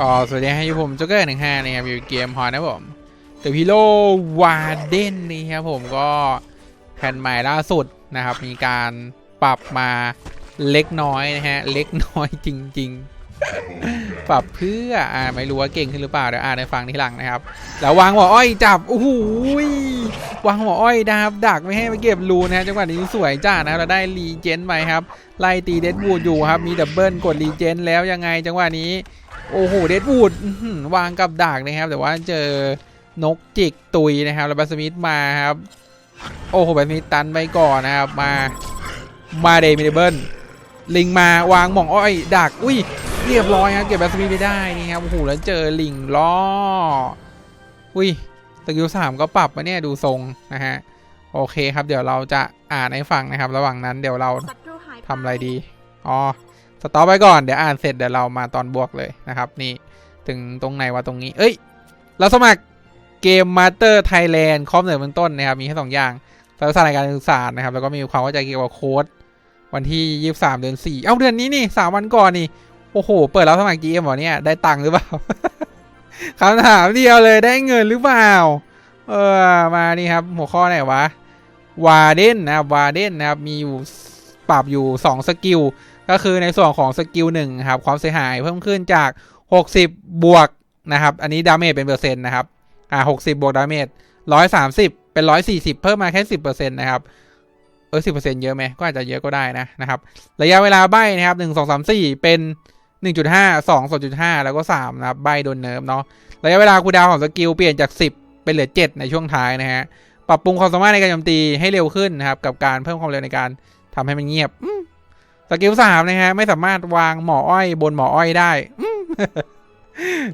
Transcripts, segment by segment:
ก็สวัสดีให้ผมจ็กเกอร์หนึ่งห้านะครับอยู่เกมฮอนนะผมเดอะพิโลวาเดนนี่ครับผมก็แผ่นใหม่ล่าสุดนะครับ มีการปรับมาเล็กน้อยนะฮะ เล็กน้อยจริง ๆ ปรับเพื่ออ่าไม่รู้ว่าเก่งขึ้นหรือเปล่าเดี๋ยวอ่านให้ฟังทีหลังนะครับ แล้ววางหัวอ้อยจับโอ้โหวางหัวอ้อยนะครับ ดักไม่ให้ไปเก็บรูนะฮะจังหวะนี้สวยจ้านะครับเราได้รีเจนไปครับ ไล่ตีเดดบูดอยู่ครับ มีดับเบิลกดรีเจนแล้วยังไงจังหวะนี้ โอ้โห เดดวูดวางกับดักนะครับ แต่ว่าเจอนกจิกตุยนะครับ แล้วบัสมิธมาครับ โอ้โหแบสมิธตันไปก่อนนะครับ มา มาเดมิเดเบิลลิงมาวางหม่องอ้อยดัก อุ้ย เรียบร้อยครับ เก็บแบสมิธไปได้นี่ครับ โอ้โห แล้วเจอลิงล้อ อุ้ยตะกิวสามก็ปรับมาเนี่ยดูทรงนะฮะ โอเคครับ เดี๋ยวเราจะอ่านให้ฟังนะครับ ระหว่างนั้นเดี๋ยวเราทำอะไรดี อ๋อ ต็อปไปก่อนเดี๋ยวอ่านเสร็จเดี๋ยวเรามาตอนบวกเลยนะครับ นี่ถึงตรงไหนว่าตรงนี้ เอ้ย เราสมัครเกมมาสเตอร์ไทยแลนด์คอมเหนือเบื้องต้นนะครับ มีแค่สองอย่างภาษาในการศึกษานะครับ แล้วก็มีความเข้าใจเกี่ยวกับโค้ดวันที่23เดือน4เอ้าเดือนนี้นี่3วันก่อนนี่ โอ้โห เปิดแล้วสมัคร GM เหรอเนี่ย ได้ตังค์หรือเปล่าคำถามเดียวเลยได้เงินหรือเปล่า เออ มานี่ครับ หัวข้อไหนวะ วาเดนนะครับวาเดนนะครับ มีอยู่ปรับอยู่2สกิล ก็คือในส่วนของสกิลหนึ่งครับความเสียหายเพิ่มขึ้นจาก 60 บวกนะครับ อันนี้ดาเมจเป็นเปอร์เซ็นต์นะครับอ่า60บวกดาเมจ130เป็น140เพิ่มมาแค่10%นต์นะครับเออ10%เซ็นต์เยอะไหมก็อาจจะเยอะก็ได้นะนะครับ ระยะเวลาใบนะครับ1 2 3 4เป็น1.5 2 2.5แล้วก็3นะครับใบโดนเนิร์ฟเนาะระยะเวลาคูดาวของสกิลเปลี่ยนจาก10เป็นเหลือ7ในช่วงท้ายนะฮะปรับปรุงความสามารถในการโจมตีให้เร็วขึ้นนะครับกับการเพิ่มความเร็วในการทำให้มันเงียบอื สกิลสามนะฮะไม่สามารถวางหมออ้อยบนหมออ้อยได้อืม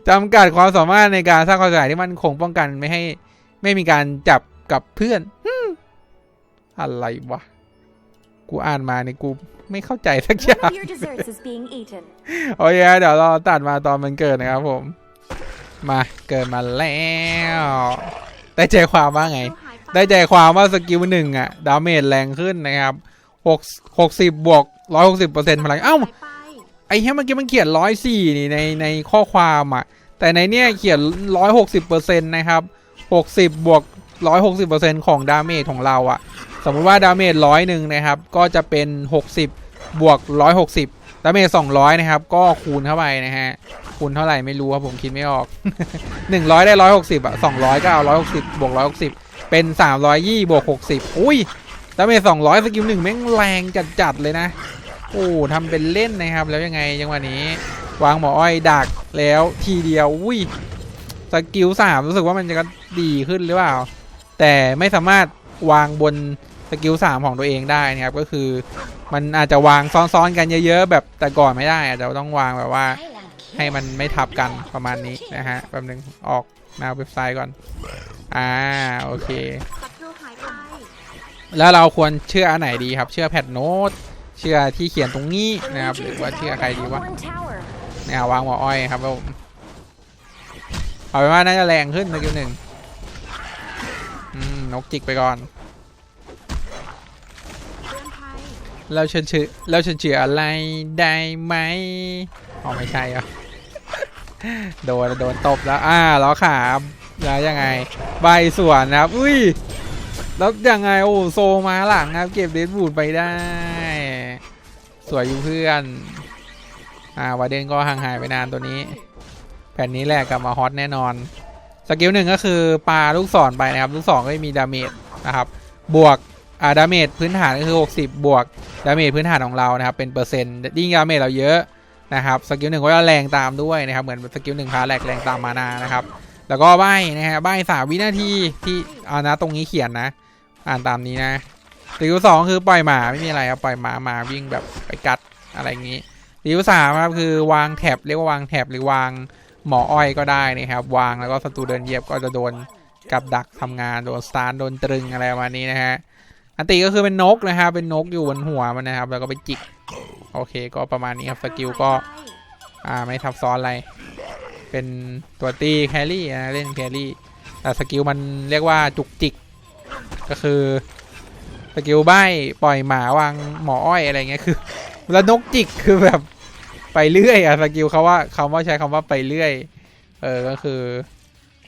จำกัดความสามารถในการสร้างความเสียหายที่มันคงป้องกันไม่ให้ ไม่มีการจับกับเพื่อนอืมอะไรวะ กูอ่านมาในยกูไม่เข้าใจสักอ One ย่าง of your desserts is being eaten. โอเคเดี๋ยวเราตัดมาตอนมันเกิดนะครับผม มาเกิดมาแล้ว ได้ใจความว่าไงศัตรูหายปได้ใจความว่าสกิลหนึ่งอะดาเมจแรงขึ้นนะครับหกหกสิบบวก ร้อยหกสิบเปอร์เซ็นต์พลังเอ้าหายไปไอ้เหี้ยเมื่อกี้มันเขียนร้อยสี่นี่ในในข้อความอะแต่ในเนี้ยเขียนร้อยหกสิบเปอร์เซ็นต์นะครับหกสิบบวกร้อยหกสิบเปอร์เซ็นต์ของดาเมจของเราอะสมมุติว่าดาเมจร้อยหนึ่งนะครับ ก็จะเป็นหกสิบบวกร้อยหกสิบดาเมจสองร้อยนะครับ ก็คูณเข้าไปนะฮะคูณเท่าไหร่ไม่รู้ครับผมคิดไม่ออกหนึ่งร้อยได้ร้อยหกสิบอะสองร้อยก็เอาร้อยหกสิบบวกร้อยหกสิบเป็นสามร้อยยี่บวกหกสิบอุ้ย ดาเมจสองร้อยสกิลหนึ่งแม่งแรงจัดๆเลยนะ โอ้ทำเป็นเล่นนะครับ แล้วยังไงจังหวะนี้ วางหมออ้อยดักแล้วทีเดียวอุ้ยสกิลสามรู้สึกว่ามันจะดีขึ้นหรือเปล่า แต่ไม่สามารถวางบนสกิลสามของตัวเองได้นะครับ ก็คือมันอาจจะวางซ้อนๆกันเยอะๆ แบบแต่ก่อนไม่ได้ อาจจะต้องวางแบบว่าให้มันไม่ทับกันประมาณนี้นะฮะแป๊บนึงออกหน้าเว็บไซต์ก่อน อ่า โอเค แล้วเราควรเชื่ออันไหนดีครับ เชื่อแพทโน้ตเชื่อที่เขียนตรงนี้นะครับ หรือว่าเชื่อใครดีวะเนี่ยวางหมออ้อยครับผมเอาเป็นว่าน่าจะแรงขึ้นสกิลหนึ่งอืมนกจิกไปก่อนเตือนภัยแล้วฉันชื่อแล้วฉันชื่ออะไรได้ไหมอ๋อไม่ใช่เหรอโดนโดนตบแล้ว อ่าล้อขาแล้วยังไง ใบสวนนะครับ อุ้ย แล้วยังไงโอ้โซมาหลังครับ เก็บเดดบูดไปได้ สวยอยู่เพื่อน อ่าวาเดนก็ห่างหายไปนานตัวนี้ แผ่นนี้แหละกลับมาฮอตแน่นอน สกิลหนึ่งก็คือปาลูกศรไปนะครับ ลูกศรก็มีดาเมจนะครับ บวกอ่าดาเมจพื้นฐานก็คือ 60 บวกดาเมจพื้นฐานของเรานะครับ เป็นเปอร์เซ็นต์ยิ่งดาเมจเราเยอะนะครับสกิลหนึ่งก็จะแรงตามด้วยนะครับ เหมือนสกิลหนึ่งพาแหลกแรงตามมานานะครับ แล้วก็ใบนะฮะใบสามวินาทีที่เอานะตรงนี้เขียนนะ อ่านตามนี้นะสกิลสองคือปล่อยหมาไม่มีอะไรครับปล่อยหมาหมาวิ่งแบบไปกัดอะไรอย่างนี้สกิลสามครับคือวางแท็บเรียกว่าวางแท็บหรือวางหมออ้อยก็ได้นะครับ วางแล้วก็ศัตรูเดินเยียบก็จะโดนกับดักทำงานโดนสตาร์โดนตรึงอะไรประมาณนี้นะฮะอันติก็คือเป็นนกนะครับเป็นนกอยู่บนหัวมันนะครับ แล้วก็ไปจิกโอเค ก็ประมาณนี้ครับสกิลก็อ่าไม่ทับซ้อนอะไร เป็นตัวตีแครี่นะเล่นแครี่แต่สกิลมันเรียกว่าจุกจิก ก็คือสกิลใบปล่อยหมาวางหมออ้อยอะไรเงี้ยคือ แล้วนกจิกคือแบบไปเรื่อยอะสกิลเขาว่าคำว่าใช้คำว่าไปเรื่อย เออก็คือ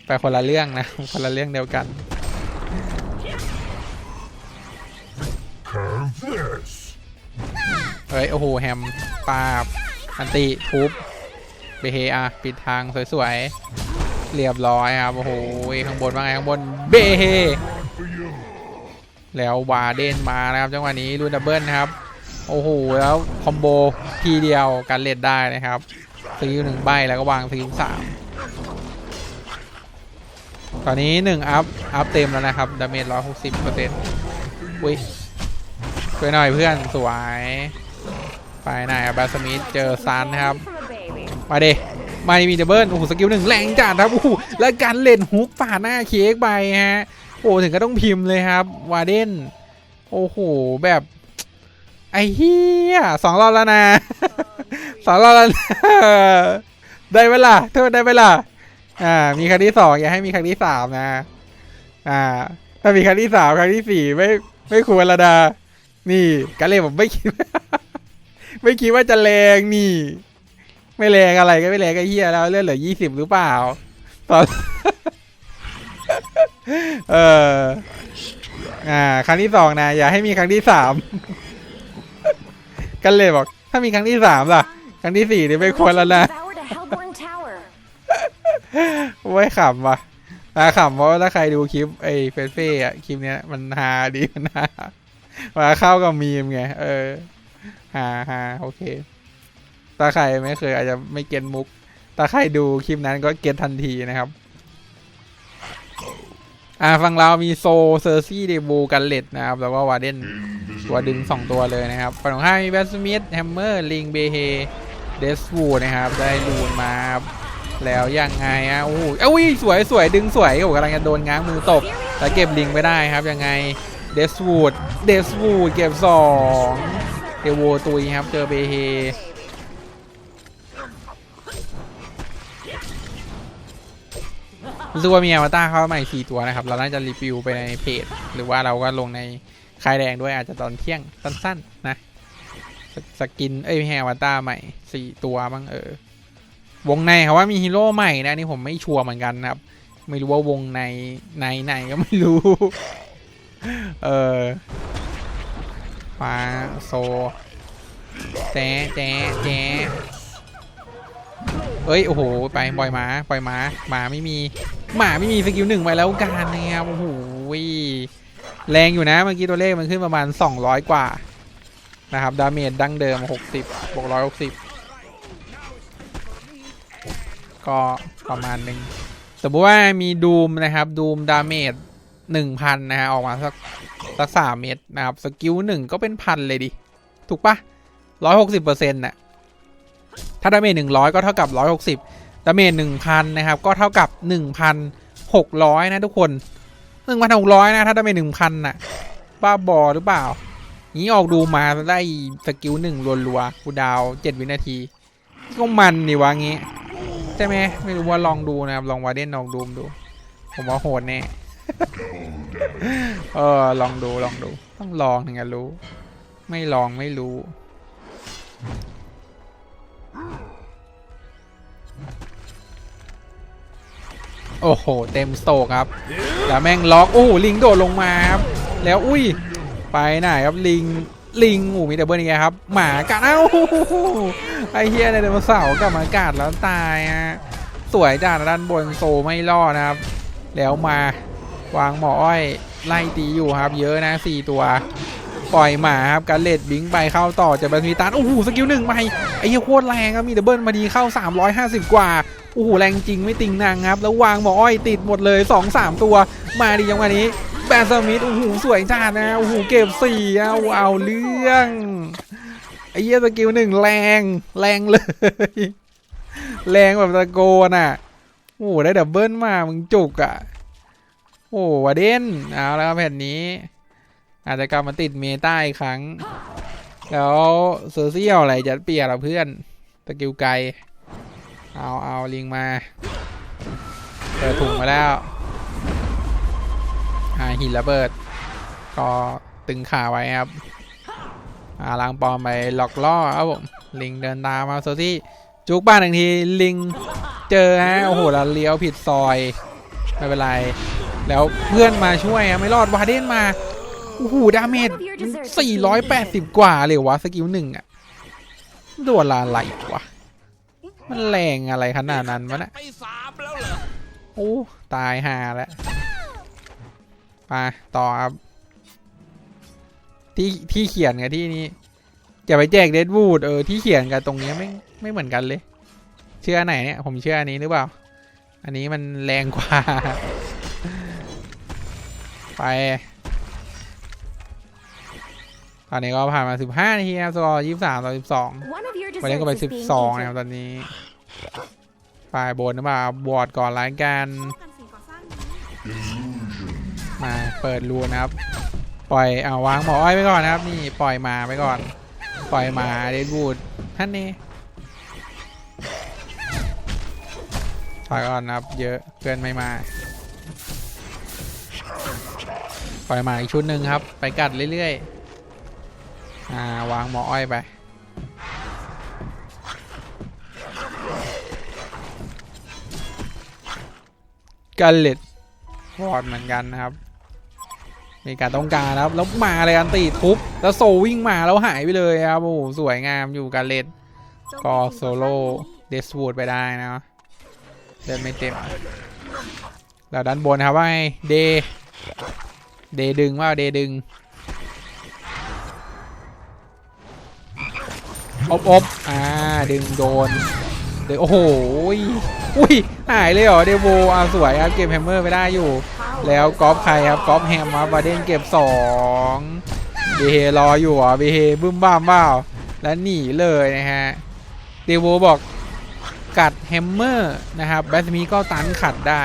ไปคนละเรื่องนะคนละเรื่องเดียวกันเฮ้ยโอ้โหแฮมปาบอันติทุบ เบเฮอะปิดทางสวยๆ เรียบร้อยครับ โอ้โห ข้างบนว่าไงข้างบน เบเฮ แล้ววาเดนมานะครับ จังหวะนี้รูนดับเบิลนะครับ โอ้โห แล้วคอมโบทีเดียวการเล่นได้นะครับสกิลหนึ่งใบแล้วก็วางสกิลสามตอนนี้หนึ่งอัพ อัพเต็มแล้วนะครับ ดาเมจร้อยหกสิบเปอร์เซ็นต์อุ้ยช่วยหน่อยเพื่อนสวย ไปไหนอะบาสมิธเจอซันนะครับ มาเดมาดีมีดับเบิลโอ้โหสกิลหนึ่งแรงจัดครับโอ้โหแล้วการเล่นฮุกป่าหน้าเค้กไปฮะโอ้ถึงก็ต้องพิมพ์เลยครับวาเดนโอ้โหแบบไอ้เฮียสองรอบแล้วนะสองรอบแล้วนะได้เวลาเท่าได้เวลาอ่า มีครั้งที่สองอย่าให้มีครั้งที่สามนะ อ่า ถ้ามีครั้งที่สามครั้งที่สี่ไม่ไม่ควรละดา นี่การเล่นผมไม่คิด ไม่คิดว่าจะแรงนี่ ไม่แรงอะไรก็ไม่แรงก็เฮียแล้วเลื่อนเหลือยี่สิบหรือเปล่า ตอน เอออ่า ครั้งที่สองนะ อย่าให้มีครั้งที่สาม กันเลยบอก ถ้ามีครั้งที่สามล่ะ ครั้งที่สี่นี่ไม่ควรแล้วนะ Devoured a Hellborn tower. โอ้ขำว่ะอาขำเพราะว่าถ้าใครดูคลิปไอ้เฟสเฟ่อะคลิปเนี้ยมันฮาดีมันฮามาเข้ากับมีมไง เออฮาฮาโอเค ถ้าใครไม่เคยอาจจะไม่เก็ตมุกถ้าใครดูคลิปนั้นก็เก็ตทันทีนะครับ อ่าฝั่งเรามีโซเซอร์ซี่เดบูกันเลตนะครับ แล้วก็วาเดนตัวดึง2ตัวเลยนะครับฝั่งของข้ามีแบสมิธแฮมเมอร์ลิงเบเฮเดสวูนะครับ ได้ลูนมาครับแล้วยังไงอะโอ้โหเอ้ยสวยสวยดึงสวยโอ้กำลังจะโดนง้างมือตบแต่เก็บลิงไม่ได้ครับยังไงเดสวูดเดสวูดเก็บสองเดโวตุยครับเจอเบเฮ รู้สึกว่ามีอวตารเข้ามาใหม่สี่ตัวนะครับ เราน่าจะรีวิวไปในเพจ หรือว่าเราก็ลงในคายแดงด้วยอาจจะตอนเที่ยงสั้นๆนะสสกินเอ้ยไม่ใช่อวตาใหม่สี่ตัวบ้างเออ วงในเขาว่ามีฮีโร่ใหม่นะนี่ผมไม่ชัวร์เหมือนกันนะครับ ไม่รู้ว่าวงในในไหนก็ไม่รู้ เออฟ้าโซแจ๊แจ๊แจ๊เอ้ย โอ้โห ไปปล่อยหมาปล่อยหมาหมาไม่มี หมาไม่มีสกิลหนึ่งไปแล้วการนะครับโอ้โหแรงอยู่นะเมื่อกี้ตัวเลขมันขึ้นประมาณ 200 กว่านะครับดาเมจดั้งเดิม 60บวก160 ก็ประมาณหนึ่งสมมติว่ามีดูมนะครับดูมดาเมจหนึ่งพันนะฮะออกมาสักสักสามเม็ดนะครับสกิลหนึ่งก็เป็นพันเลยดิ ถูกปะร้อยหกสิบเปอร์เซ็นต์น่ะถ้าดาเมจหนึ่งร้อยก็เท่ากับร้อยหกสิบ ดาเมจหนึ่งพันนะครับ ก็เท่ากับหนึ่งพันหกร้อยนะทุกคนหนึ่งพันหกร้อยนะ ถ้าดาเมจหนึ่งพันน่ะ บ้าบอหรือเปล่า นี้ออกดูมาได้สกิลหนึ่งรัวๆกูดาวเจ็ดวินาที ก็มันนี่วะงี้ ใช่ไหม ไม่รู้ว่าลองดูนะครับ ลองวาเดนลองดูมดู ผมว่าโหดแน่ เออ ลองดูลองดู ต้องลองถึงจะรู้ ไม่ลองไม่รู้ โอ้โห เต็มโตกครับแล้วแม่งล็อกโอ้โหลิงโดดลงมาครับแล้วอุ้ย ไปไหนครับลิงลิงโอ้มีดับเบิลยังไงครับ หมากัดเอ้าไอเฮียในเดมเสาร์กลับมากัดแล้วตายฮะสวยจากด้านบนโซไม่รอดนะครับ แล้วมาวางหมออ้อยไล่ตีอยู่ครับ เยอะนะสี่ตัว ปล่อยหมาครับการเลดบิงไปเข้าต่อจากบันทีตันโอ้โหสกิลหนึ่งไปไอ้เหี้ยโคตรแรงครับมีดับเบิลมาดีเข้า 350 กว่าโอ้โหแรงจริงไม่ติงนางครับ แล้ววางหมออ้อยติดหมดเลย 2 3 ตัวมาดีจังวะนี้แบนสมิธโอ้โหสวยจ้านะโอ้โหเก็บสี่เอาเอาเรื่องไอ้เหี้ยสกิลหนึ่งแรงแรงเลย แรงแบบตะโกนอะโอ้โหได้ดับเบิลมามึงจุกอะโอ้วาเด่นเอาแล้วครับแผ่นนี้ อาจจะกลับมาติดเมตาอีกครั้ง แล้วเซอร์ซี่เอะไรจะเปลี่ยนเหรอเพื่อนตะกิวไกล เอาเอาลิงมาเปิดถุงมาแล้วหาหินระเบิด ก็ตึงขาไว้ครับอาล้างปลอมไปหลอกล่อครับผมลิงเดินตามมาโซซี่จุกบ้านหนึ่งทีลิงเจอฮะโอ้โหแล้วเลี้ยวผิดซอย ไม่เป็นไร แล้วเพื่อนมาช่วยไม่รอดวาเดนมา โอ้โหดาเมจ480กว่าเลยวะสกิลหนึ่งอะโดนละไหลวะมันแรงอะไรขนาดนั้นวะเนะไปสามแล้วเหรอโอ้ตายห่าแล้วไปต่อครับที่ที่เขียนกับที่นี้จะไปแจกเดดวูดเออที่เขียนกับตรงเนี้ยไม่ไม่เหมือนกันเลย เชื่อไหนเนี่ยผมเชื่ออันนี้หรือเปล่า อันนี้มันแรงกว่า ไป ตอนนี้ก็ผ่านมาสิบห้านาทีครับสกอร์ยี่สิบสามต่อสิบสอง One of your วันนี้ก็ไป desserts สิ is บ being สองนะครับ eaten. ตอนนี้ฝ่ายบนนะบ่าบวอดก่อนรายการกันสิ่งก่อสร้างนี้มาเปิดรูนะครับ ปล่อยเอาวางหมออ้อยไปก่อนนะครับ นี่ปล่อยหมาไปก่อน ปล่อยหมาเดดวูดท่านนี้ถอยก่อนนะครับ เยอะเพื่อนไม่มา ปล่อยหมาอีกชุดหนึ่งครับ ไปกัดเรื่อยๆ อ่าวางหมออ้อยไปกันเล็ดวอดเหมือนกันนะครับ มีการต้องการนะครับ แล้วมาเลยอันตีทุบ แล้วโซวิ่งมาแล้วหายไปเลยครับ โอ้โห สวยงามอยู่การเล็ดก็โซโล่เดสวูดไปได้นะเดินไม่เต็ม แล้วด้านบนครับว่าไงเด เดดึงว่าเดดึง อบอบอ่าดึงโดนเดี๋ยวโอ้โหยอุ้ยหายเลยเหรอเดโวอ่าสวยครับเก็บแฮมเมอร์ไปได้อยู่ แล้วกอล์ฟใครครับกอล์ฟแฮมมาบาเดนเก็บสองเบเฮรออยู่อะเบเฮบึ้มบ้ามเปล่าแล้วหนีเลยนะฮะเดโวบอกกัดแฮมเมอร์นะครับแบสมิธก็ตันขัดได้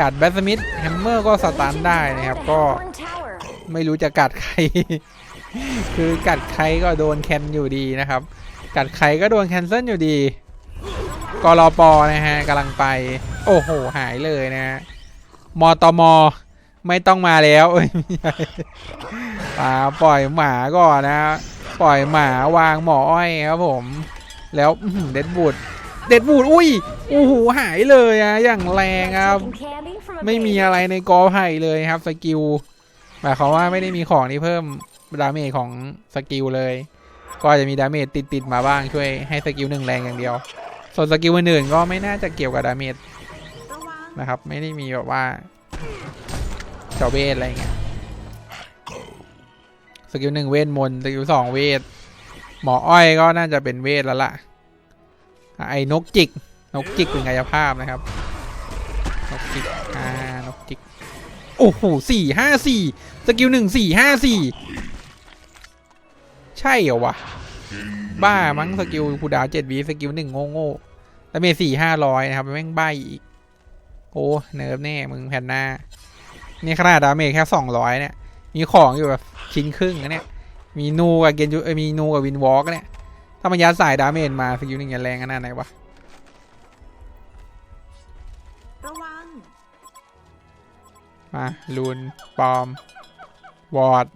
กัดแบสมิธแฮมเมอร์ก็สตันได้นะครับก็ไม่รู้จะกัดใคร คือกัดใครก็โดนแคนอยู่ดีนะครับ กัดใครก็โดนแคนเซิลอยู่ดีกรอปอนะฮะกำลังไป โอ้โห หายเลยนะฮะมอตมไม่ต้องมาแล้วเอ้ยป่าปล่อยหมาก่อนนะปล่อยหมาวางหมออ้อยครับผม แล้วเด็ดบูดเด็ดบูดอุ้ยโอ้โหหายเลยอะอย่างแรงครับ ไม่มีอะไรในกอไผ่เลยครับสกิลหมายความว่าไม่ได้มีของที่เพิ่มดาเมจของสกิลเลย ก็อาจจะมีดาเมจติดๆมาบ้างช่วยให้สกิลหนึ่งแรงอย่างเดียว ส่วนสกิลอื่นๆก็ไม่น่าจะเกี่ยวกับดาเมจนะครับ ไม่ได้มีแบบว่าเจาเวทอะไรเงี้ยสกิลหนึ่งเวทมนต์สกิลสองเวทหมออ้อยก็น่าจะเป็นเวทแล้วล่ะอะไอ้นกจิก นกจิกเป็นกายภาพนะครับ นกจิกอ่านกจิก โอ้โหสี่ห้าสี่สกิลหนึ่งสี่ห้าสี่ ใช่เหรอวะ บ้ามั้งสกิลคูลดาวน์เจ็ดวีสกิลหนึ่งโง่โง่ๆแต่เมสี่ห้าร้อยนะครับแม่งใบอีก โอ้เนิร์ฟแน่มึงแผ่นหน้า นี่ขนาดดาเมจแค่สองร้อยเนี่ย มีของอยู่แบบชิ้นครึ่งนะเนี่ย มีนูกับเกนจูเอ้ยมีนูกับวินวอล์กเนี่ย ถ้ามันยัดสายดาเมจมาสกิลหนึ่งจะแรงขนาดไหนวะระวังมาลูนปอม วอร์ด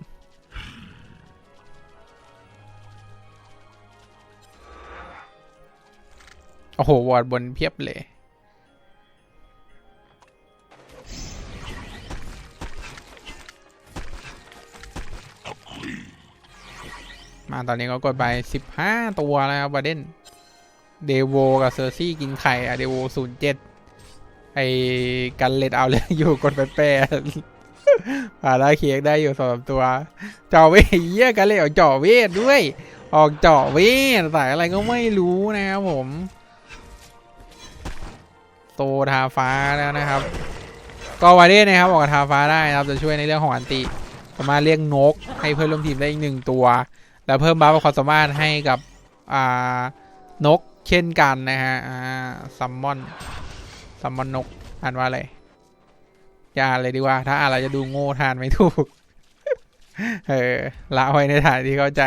โอ้โห วอร์ดบนเพียบเลย มาตอนนี้ก็กดไป 15 ตัวแล้วครับบาเดนเดโวกับเซอร์ซี่กินไข่อะเดโวศูนย์เจ็ดไอ้กันเล็ดเอาเลยอยู่กดไปแปดปาราเค้กได้อยู่สองตัวจาะเวทเยี่ยกันเลยออกจาะเวทด้วย ออกจาะเวทสายอะไรก็ไม่รู้นะครับผม โตทาฟ้าแล้วนะครับ ก็วาเดนนะครับออกกับทาฟ้าได้นะครับจะช่วยในเรื่องของอันติสามารถเรียกนกให้เพื่อนร่วมทีมได้อีกหนึ่งตัว แล้วเพิ่มบัฟความสามารถให้กับอ่านกเช่นกันนะฮะอ่าซัมมอนซัมมอนนกอ่านว่าอะไรอย่าอ่านเลยดีกว่า ถ้าอ่านเราจะดูโง่ทานไม่ถูกเออละไว้ในฐานที่เข้าใจ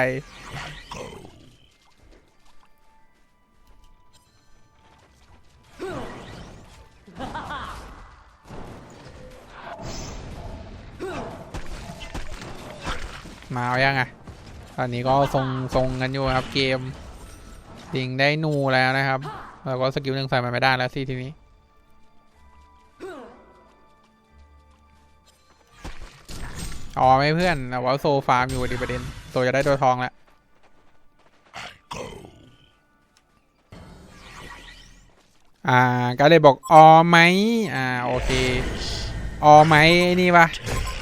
มาเอายังอะตอนนี้ก็ทรงทรงกันอยู่ครับเกมลิงได้นูแล้วนะครับแล้วก็สกิลหนึ่งใส่มันไม่ได้แล้วสิทีนี้อ๋อไม่เพื่อนเอาว่าโซฟาร์มอยู่ดีประเด็นโซจะได้ตัวทองแล้วอ่าก็เลยบอกออไหมอ่าโอเคออไหมนี่ปะ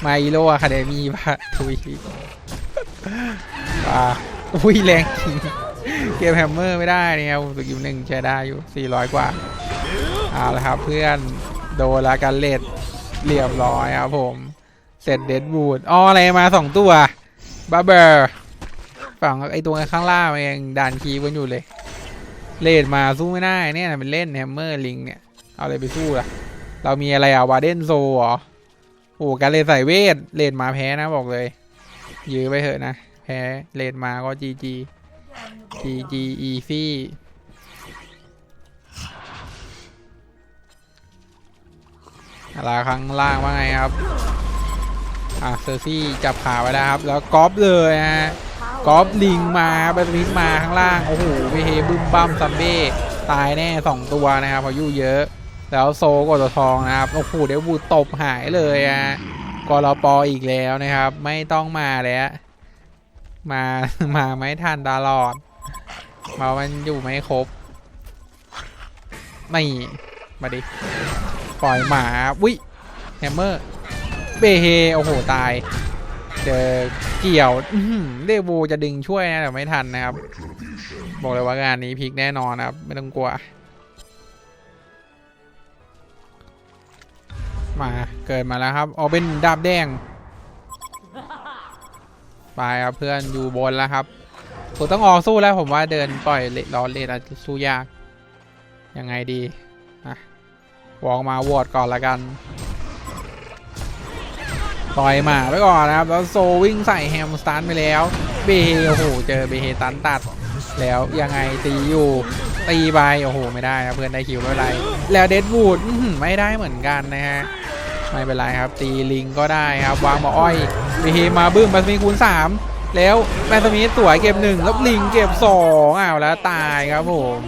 ไมโลอะคาเดมี่ปะทุย ป่าอุ้ยแรงจริงเกมแฮมเมอร์ไม่ได้เนี่ยครับสกิลหนึ่งใช้ได้อยู่ 400 กว่าเอาละครับเพื่อนโดนละกันเลดเรียบร้อยครับผม เสร็จเดดบูดอ๋ออะไรมาสองตัวบับเบอร์ฝั่งไอตัวข้างล่างเองด่านคีย์กันอยู่เลย เลดมาสู้ไม่ได้เนี่ยเป็นเล่นแฮมเมอร์ลิงเนี่ยเอาอะไรไปสู้ล่ะ เรามีอะไรอะวาเดนโซเหรอโอ้การเลดใส่เวทเลดมาแพ้นะบอกเลย ยื้อไปเถอะนะ แพ้เลดมาก็จีจีจีจีอีซี่อะไรข้างล่างว่าไงครับ อะเซอร์ซี่จับขาไว้แล้วครับ แล้วกอฟเลยฮะกอฟลิงมาแบทมินมาข้างล่าง โอ้โหไปเฮบึ้มบั้มซัมเบ้ตายแน่2ตัวนะครับพายู่เยอะ แล้วโซกดตัวทองนะครับ โอ้โหเดวูดตบหายเลยอะ กรปออีกแล้วนะครับ ไม่ต้องมาแล้ว มามาไม่ทันตลอดมามันอยู่ไม่ครบไม่มาดิปล่อยหมาวิแฮมเมอร์เบเฮโอ้โหตาย เจอเกี่ยวเดวูจะดึงช่วยนะแต่ไม่ทันนะครับ บอกเลยว่างานนี้พลิกแน่นอนครับ ไม่ต้องกลัว มาเกิดมาแล้วครับอ๋อเป็นดาบแดงไปครับเพื่อนอยู่บนแล้วครับผมต้องออกสู้แล้วผมว่าเดินปล่อยเลรอเลนอาจจะสู้ยากยังไงดีอะวองมาวอดก่อนละกันปล่อยมาไปก่อนนะครับแล้วโซวิ่งใส่แฮมสตันไปแล้วเบเฮโอ้โหเจอเบเฮตันตัดแล้วยังไงตีอยู่ตีไปโอ้โหไม่ได้นะเพื่อนได้คิวไม่ไรแล้วเดดวูดไม่ได้เหมือนกันนะฮะ ไม่เป็นไรครับตีลิงก็ได้ครับวางหมาอ้อยเบเฮมาบึ้มบัสมีคูณ3 แล้วแมสมิสวยเก็บหนึ่งแล้วลิงเก็บสองอ้าวแล้วตายครับผม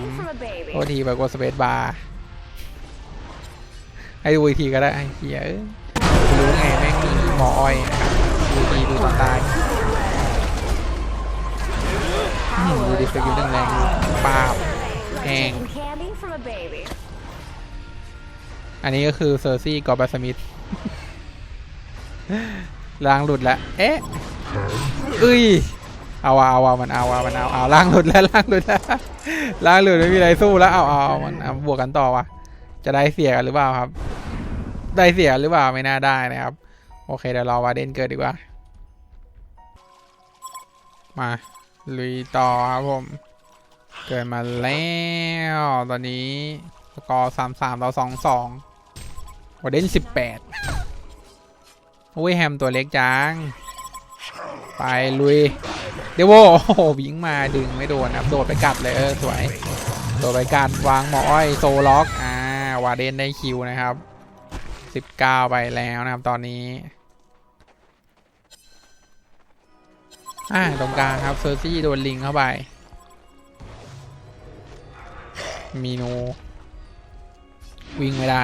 โทษทีไปกดสเปซบาร์ให้ดูอีกทีก็ได้เหี้ยรู้ไงแม่งมีหมออ้อยนะครับดูทีดูตอนตายดูดิสกิลแรงๆปาบแหง อันนี้ก็คือเซอร์ซี่กอบบาสมิธล้างหลุดแล้ว เอ๊ะเอ้ยเอาว่ะเอาว่ะมันเอาว่ะมันเอาเอาล้างหลุดแล้วล้างหลุดแล้วล้างหลุดไม่มีอะไรสู้แล้วเอาเอามันบวกกันต่อวะจะได้เสียกันหรือเปล่าครับ ได้เสียหรือเปล่าไม่น่าได้นะครับ โอเคเดี๋ยวรอวาเดนเกิดดีกว่า มาลุยต่อครับผม เกิดมาแล้วตอนนี้สกอร์สามสามต่อสองสอง วาเดนสิบแปดโอ้ยแฮมตัวเล็กจัง ไปลุย เดวโวโอ้โหวิ่งมาดึงไม่โดนนะครับโดดไปกัดเลยเออสวย โดดไปกัดวางหมออ้อยโซล็อก อ่า วาเดนได้คิวนะครับสิบเก้าไปแล้วนะครับตอนนี้ อ่าตรงกลางครับเซอร์ซี่โดนลิงเข้าไป มีโนวิ่งไม่ได้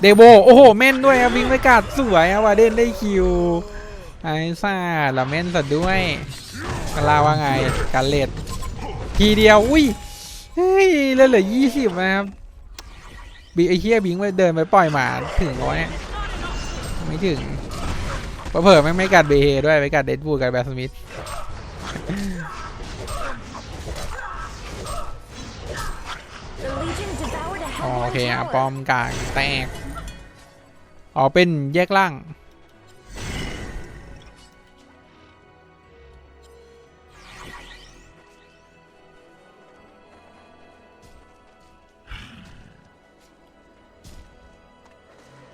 เดโบโอ้โหเม่นด้วยครับวิ่งไปกัดสวยครับวาเดนได้คิวไอ้ซ่าละเม่นสัดด้วยกลาว่าไงการเลดทีเดียวอุ้ยเฮ้ยเหลือเหลือยี่สิบนะครับบีไอเฮียบิงไปเดินไปปล่อยหมาถึงร้อยไม่ถึงเผอไม่ไม่กัดเบเฮด้วยไปกัดเดดบูกับแบสมิธ โอเคอะป้อมกลางแตกอ๋อเป็นแยกล่าง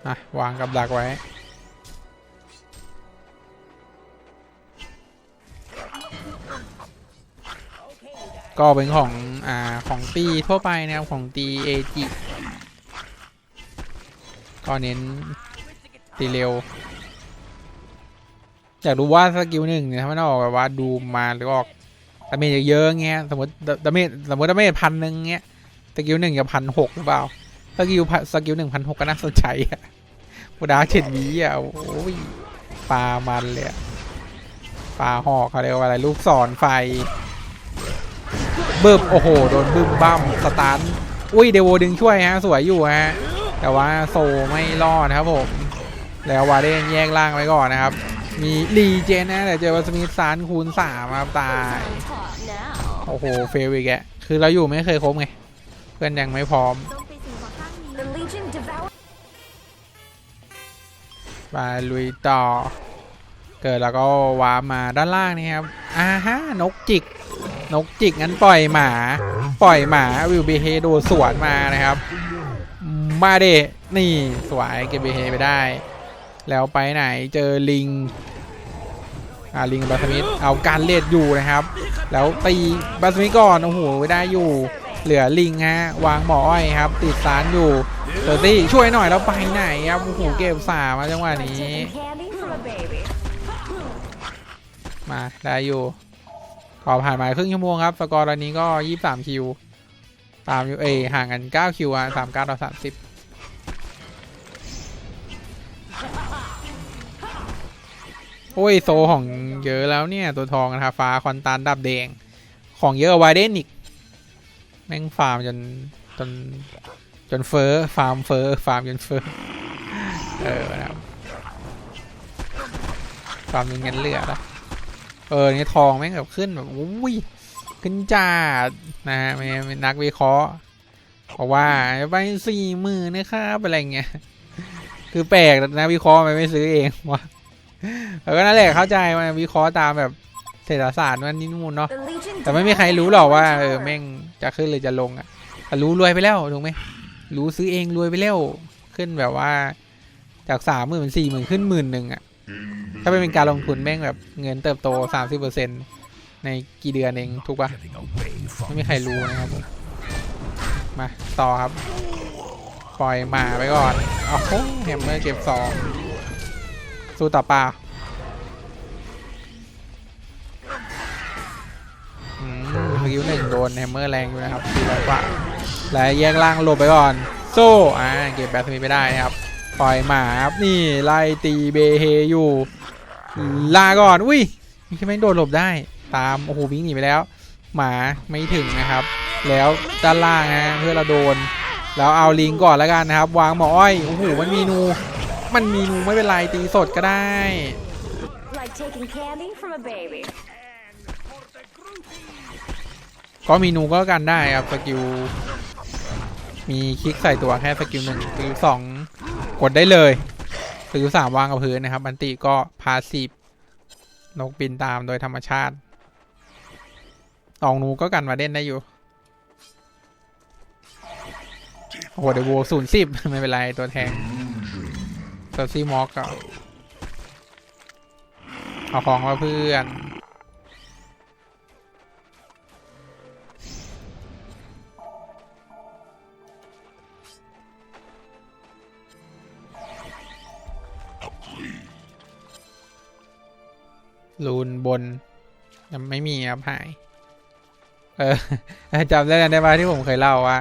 อะ วางกับดักไว้ ก็เป็นของอ่าของตีทั่วไปนะครับของตีเอจิก็เน้นตีเร็วอยากรู้ว่าสกิลหนึ่งเนี่ยถ้ามันออกแบบว่าดูมาหรือออกดาเมจเยอะๆเงี้ยสมมติดาเมจสมมติดาเมจพันหนึ่งเงี้ยสกิลหนึ่งจะพันหกหรือเปล่าสกิลสกิลหนึ่งพันหกก็น่าสนใจอะบูดาเจ็ดวีอะโอ้ยปลามันเลยปลาหอกเขาเรียกว่าอะไรลูกศรไฟ บึ้มโอ้โห โดนบึ้มบั้มสตันอุ้ยเดโวดึงช่วยฮะ สวยอยู่ฮะ แต่ว่าโซไม่รอดนะครับผม แล้ววาเดนแยกล่างไว้ก่อนนะครับ มีรีเจนนะแต่เจอวัสมิธซานคูณสามครับตาย Talk now. โอ้โห เฟลอีกแกะคือเราอยู่ไม่เคยครบไง เพื่อนยังไม่พร้อม The Legion devour. มาลุยต่อ เกิดแล้วก็วาร์ปมาด้านล่างนี่ครับอ่าฮะนกจิก นกจิกงั้นปล่อยหมา ปล่อยหมาวิวเบเฮโดนสวนมานะครับ มาเดะนี่สวยเก็บเบเฮไปได้ แล้วไปไหนเจอลิงอ่าลิงบัสมิธเอาการเลดอยู่นะครับ แล้วตีบัสมิธก่อนโอ้โหไว้ได้อยู่ เหลือลิงฮะวางหมออ้อยครับ ติดสารอยู่เตอร์ตี้ช่วยหน่อยแล้วไปไหนครับโอ้โหเก็บสามมาจังหวะนี้ มาได้อยู่พอผ่านมาครึ่งชั่วโมงครับ สกอร์ตอนนี้ก็23คิว ตามอยู่เอห่างกัน9คิวอะ39ต่อ30โอ้ย โซของเยอะแล้วเนี่ย ตัวทองนะครับฟ้าคอนตันดับแดง ของเยอะวาไวเดนอีก แม่งฟาร์มจนจนจนเฟอ้อฟาร์มเฟอ้อฟาร์มจนเฟอ้อเออนะครับฟาร์มจนเงินเหลือละ เออนี่ทองแม่งแบบขึ้นแบบอุ้ยขึ้นจ้าดนะฮะไม่ไม่นักวิเคราะห์บอกว่าไปสี่หมื่นนะครับอะไรเงี้ยคือแปลกนะวิเคราะห์มันไม่ซื้อเองวะแล้วก็นั่นแหละเข้าใจมันวิเคราะห์ตามแบบเศรษฐศาสตร์มันนี่นู่นเนาะแต่ไม่มีใครรู้หรอกว่าเออแม่งจะขึ้นหรือจะลงอะรู้รวยไปแล้วถูกไหมรู้ซื้อเองรวยไปแล้วขึ้นแบบว่า จากสามหมื่นเป็นสี่หมื่นขึ้นหมื่นหนึ่งอะ ถ้าเป็นการลงทุนแม่งแบบเงินเติบโตสามสิบเปอร์เซ็นในกี่เดือนเองถูกปะไม่มีใครรู้นะครับผมมา ต่อครับ ปล่อยหมาไปก่อนโอ้โหแฮมเมอร์เก็บสองสู้ต่อเปล่าสกิลหนึ่งโดนแฮมเมอร์แรงอยู่นะครับสี่ร้อยกว่าและแยกล่างหลบไปก่อนโซ่อ่าเก็บแบทมีไปได้นะครับ ปล่อยหมาครับนี่ไล่ตีเบเฮอยู่ ลาก่อน อุ้ยนี่ไม่โดนหลบได้ ตาม โอ้โห วิ่งหนีไปแล้ว หมาไม่ถึงนะครับ แล้วด้านล่างนะเพื่อเราโดน แล้วเอาลิงก่อนแล้วกันนะครับ วางหมออ้อย โอ้โห มันมีนู มันมีนูไม่เป็นไรตีสดก็ได้ Like taking candy from a baby. ก็มีนูก็กันได้ครับสกิล มีคลิกใส่ตัวแค่สกิลหนึ่งสกิลสองกดได้เลย สกิลสามวางกับพื้นนะครับบันติก็พาสีบนกบินตามโดยธรรมชาติตองนูก็กันมาเด่นได้อยู่ โอ้โหเดยวโวศูนย์สิบไม่เป็นไรตัวแทงตัวซีมอกก็เอาของมาเพื่อน รูนบนยังไม่มีครับหาย เออจำได้กันได้ไหมที่ผมเคยเล่าว่า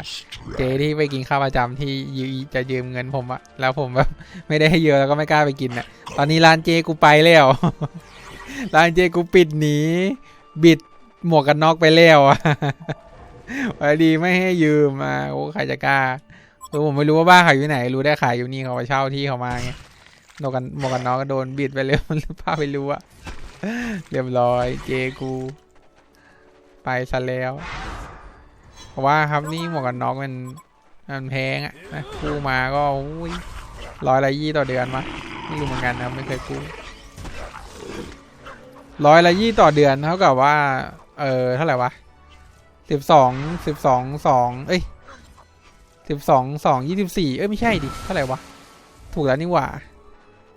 เจที่ไปกินข้าวประจำที่ยืจะยืมเงินผมอะแล้วผมแบบไม่ได้ให้เยอะแล้วก็ไม่กล้าไปกินอะตอนนี้ร้านเจกูไปแล้วร้านเจกูปิดหนีบิดหมวกกันน็อกไปแล้วอะพอดีไม่ให้ยืมมาโอ้ใครจะกล้าคือผมไม่รู้ว่าบ้านขายอยู่ไหน รู้ได้ขายอยู่นี่เขาไปเช่าที่เขามาไงหมวกกันหมวกกันน็อกก็โดนบิดไปเลยมันพาไปรู้อะ เรียบร้อยเจกู ไปซะแล้ว เพราะว่าครับนี่หมวกกันน็อกมันมันแพงอะนะกู้มาก็อยร้อยละยี่ต่อเดือนมะไม่รู้เหมือนกันนะไม่เคยกู้ร้อยละยี่ต่อเดือนเท่ากับว่า เออเท่าไหร่วะสิบสองสิบสองสองเอ้ยสิบสองสองยี่สิบสี่เอ้ยไม่ใช่ดิเท่าไหร่วะถูกแล้วนี่หว่า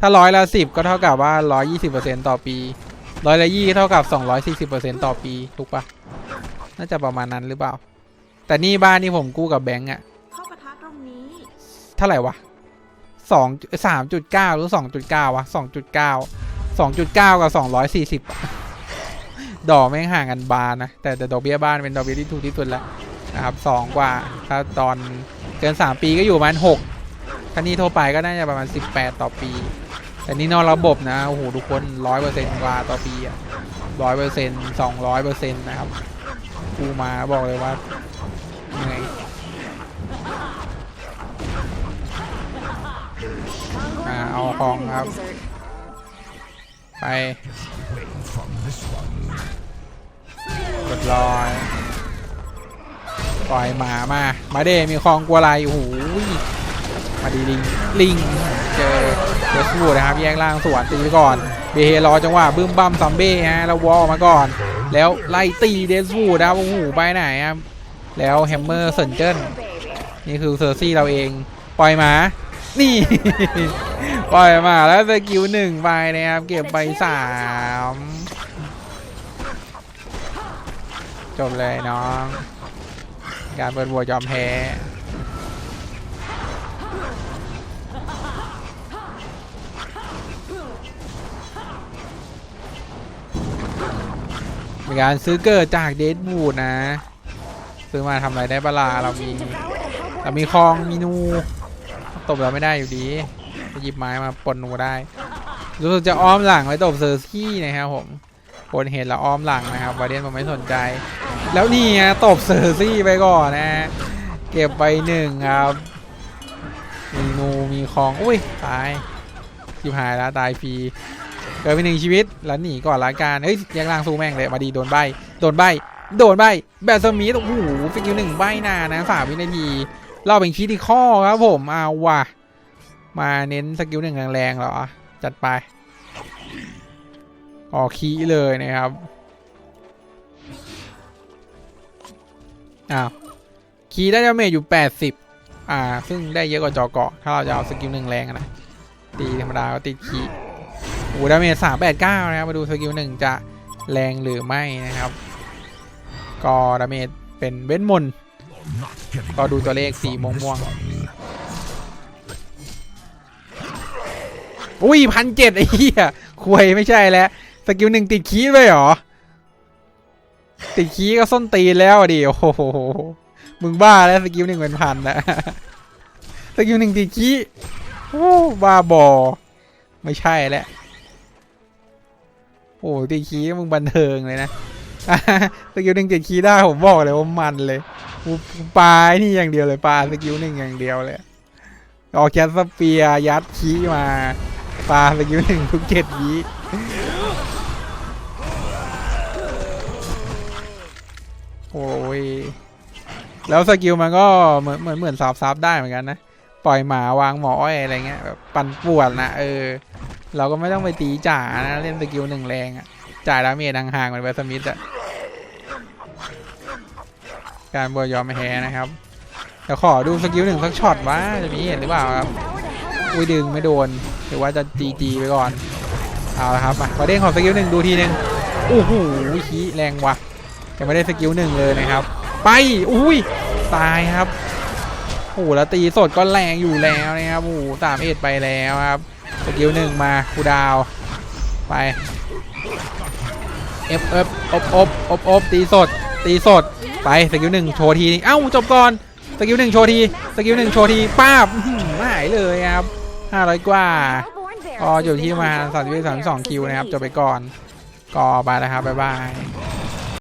ถ้าร้อยละสิบก็เท่ากับว่าร้อยยี่สิบเปอร์เซ็นต์ต่อปีร้อยละยี่เท่ากับสองร้อยสี่สิบเปอร์เซ็นต์ต่อปีถูกปะน่าจะประมาณนั้นหรือเปล่า แต่นี่บ้านนี่ผมกู้กับแบงก์อะเข้าปะทะตรงนี้เท่าไหร่วะสองสามจุดเก้าหรือสองจุดเก้าวะสองจุดเก้าสองจุดเก้ากับสองร้อยสี่สิบดอกแม่งห่างกันบานนะแต่แต่ดอกเบี้ยบ้านเป็นดอกเบี้ยที่ถูกที่สุดแล้วนะครับสองกว่าถ้าตอนเกิน3ปีก็อยู่ประมาณ6ถ้านี่ทั่วไปก็น่าจะประมาณ 18 ต่อปี แต่นี่นอกระบบนะ โอ้โห ทุกคนร้อยเปอร์เซ็นต์กว่าต่อปีอะร้อยเปอร์เซ็นต์สองร้อยเปอร์เซ็นต์นะครับกูมาบอกเลยว่าเหนื่อยอ่าเอาของครับ ไปกดลอยปล่อยหมามา มาเด้มีคลองกลัวอะไรโอ้โห มาดีลิงลิงเจอเจอสู้นะครับแยกล่างสวนตีไปก่อนเบเฮรอจังหวะบึ้มบั้มซัมเบ้ฮะแล้ววอลมาก่อน แล้วไล่ตีเดสฟูนะครับโอ้โหไปไหนครับแล้วแฮมเมอร์เซนเจิ้นนี่คือเซอร์ซี่เราเองปล่อยหมานี่ปล่อยมาแล้วสกิลหนึ่งไปนะครับเก็บไปสามจบเลยน้อง การเปิดบัวยอมแพ้ มีการซื้อเกิดจากเดดบูดนะ ซื้อมาทำอะไรได้ปลาเรามีเรามีคลองมีนูตบเราไม่ได้อยู่ดีหยิบไม้มาปนนูได้รู้สึกจะอ้อมหลังไว้ตบเซอร์ซี่นะครับผมคนเห็นแล้วอ้อมหลังนะครับวาเดนผมไม่สนใจ แล้วนี่ฮะตบเซอร์ซี่ไปก่อนนะฮะเก็บไปหนึ่งครับมีนูมีคลองอุ้ยตายชิบหายแล้วตายฟรี เกิดไปหนึ่งชีวิตแล้วหนีก่อนละกันเฮ้ยยังล่างสู้แม่งเลยมาดีโดนใบโดนใบโดนใบแบทสมิธโอ้โหสกิลหนึ่งใบนานนะสามวินาทีเราเป็นคีที่ข้อครับผมเอาว่ะมาเน้นสกิลหนึ่งแรงๆเหรอจัดไปออกคีเลยนะครับอ้าวคีได้ดาเมจอยู่ 80 อ่า ซึ่งได้เยอะกว่าจอเกาะ ถ้าเราจะเอาสกิลหนึ่งแรงนะ ตีธรรมดาก็ติดคี โอ้ดาเมจ389นะครับ มาดูสกิลหนึ่งจะแรงหรือไม่นะครับ ก็ดาเมจเป็นเว้นมนก็ดูตัวเลขสีม่วงๆอุ้ยพันเจ็ดไอ้เหี้ยควยไม่ใช่แล้ว สกิลหนึ่งติดคีย์เลยหรอ ติดคีก็ส้นตีนแล้วดิโอ้โหมึงบ้าแล้วสกิลหนึ่งเป็นพันนะสกิลหนึ่งติดคีโอ้บ้าบอ ไม่ใช่แล้ว โอ้ติดคีย์มึงบันเทิงเลยนะสกิลหนึ่งติดคีได้ผมบอกเลยว่ามันเลยกูปลาไอ้นี่อย่างเดียวเลยปลาสกิลหนึ่งอย่างเดียวเลย ออกแคสเปียยัดขี้มาปลาสกิลหนึ่งทุกเจ็ดวิโอ้ยแล้วสกิลมันก็เหมือนเหมือนเหมือนซับซับได้เหมือนกันนะ ปล่อยหมาวางหมออ้อยอะไรเงี้ยแบบปั่นป่วนนะเออ เราก็ไม่ต้องไปตีจ่านะ เล่นสกิลหนึ่งแรงอะจ่ายดาเมจห่างๆเหมือนแบสมิธอะการบวยยอมแพ้นะครับเดี๋ยวขอดูสกิลหนึ่งสักช็อตว่าจะมีเห็นหรือเปล่าครับอุ้ยดึงไม่โดนหรือว่าจะจีจีไปก่อนเอาละครับมาขอเด้งของสกิลหนึ่งดูทีหนึ่งโอ้โหขี้แรงว่ะยังไม่ได้สกิลหนึ่งเลยนะครับ ไปอุ้ยตายครับโอ้โหแล้วตีสดก็แรงอยู่แล้วนะครับโอ้โหสามเอ็ดไปแล้วครับ สกิลหนึ่งมาคูดาว ไปเอฟเอฟอบอบอบอบตีสด ตีสด ไปสกิลหนึ่งโชว์ที เอ้า จบก่อน สกิลหนึ่งโชว์ที สกิลหนึ่งโชว์ทีป้าบอื้อหือหายเลยครับห้าร้อยกว่าก็อยู่ที่มาสามสิบสามสองคิวนะครับ จบไปก่อน ก็ไปแล้วครับ บ๊ายบาย